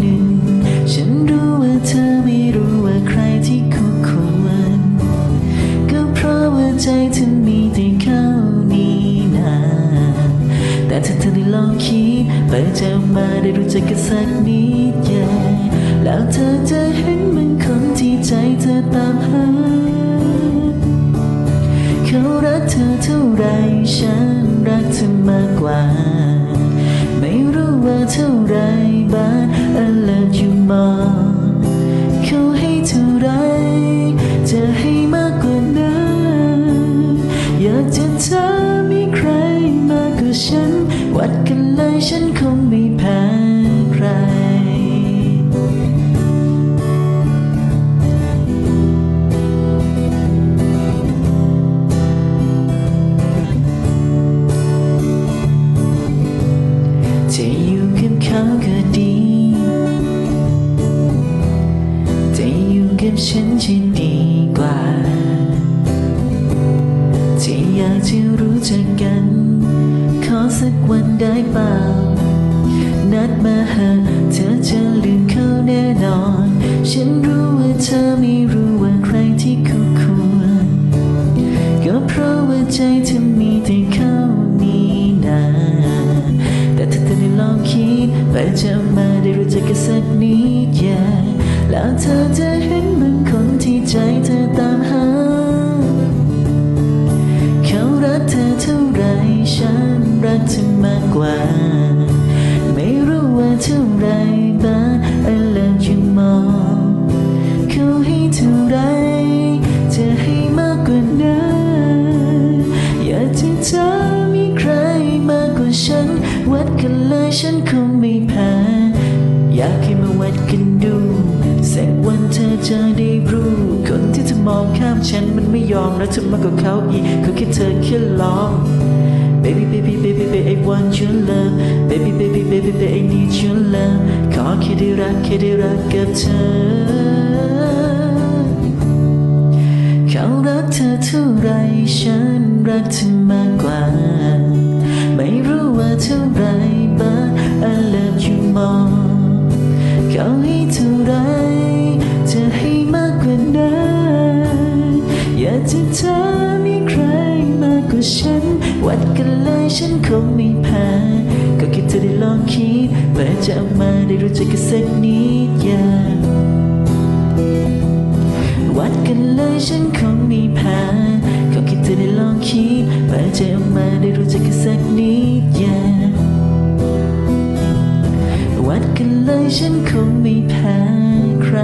หนึ่ง ฉันรู้ว่าเธอไม่รู้ว่าใครที่คู่ควร ก็เพราะว่าใจเธอมีแต่เขานี่นาแต่ถ้าเธอได้ลองคิดเปิดใจอมาได้รู้จักกันสักนิดใหญ่แล้วเธอจะเห็นมันคนที่ใจเธอตามหาเขารักเธอเท่าไรฉันรักเธอมากกว่า ไม่รู้ว่าเท่าไร เท่าไรจะให้มากกว่านั้นอยากจะเธอมีใครมากกว่าฉัน วัดกันเลยฉันคงไม่แพ้ใครจะอยู่กับเขาก็ดี บฉันจะดีกว่า ที่อยากจะรู้จักกัน ขอสักวันได้เปล่า นัดมาหาเธอจะลืมเขาแน่นอน ฉันรู้ว่าเธอไม่รู้ว่าใครที่คู่ควร ก็เพราะว่าใจเธอมีแต่เขานี่นาแต่ถ้าเธอได้ลองคิดไปจะมาได้รู้จักกันสักนิดอย่าแล้วเธอจะ รักเธอมากกว่า ไม่รู้ว่าเท่าไรบ้าง I love you more เขาให้เท่าไรจะให้มากกว่านั้นอยากจะเธอมีใครมากกว่าฉัน วัดกันเลยฉันคงไม่แพ้อยากให้มาวัดกันดูสักวันเธอจะได้รู้ คนที่เธอมองข้ามฉันมันไม่ยอมแล้วเธอมากกว่าเขาอีกเขาแค่เธอแค่ลอง Baby baby baby baby I want your love Baby baby baby baby I need your love ขอแค่ได้รักแค่ได้รักกับเธอเขารักเธอเท่าไรฉันรักเธอมากกว่า ไม่รู้ว่าเท่าไรบ้าง I love you more เขาให้เท่าไร ฉันคงไม่แพ้ก็แค่เธอได้ลองคิดเปิดใจออกมาได้รู้จักกันสักนิดอย่าวัดกันเลยฉันคงไม่แพ้ขอแค่เธอได้ลองคิดเปิดใจออกมาได้รู้จักกันสักนิดอย่าวัดกันเลยฉันคงไม่แพ้ใคร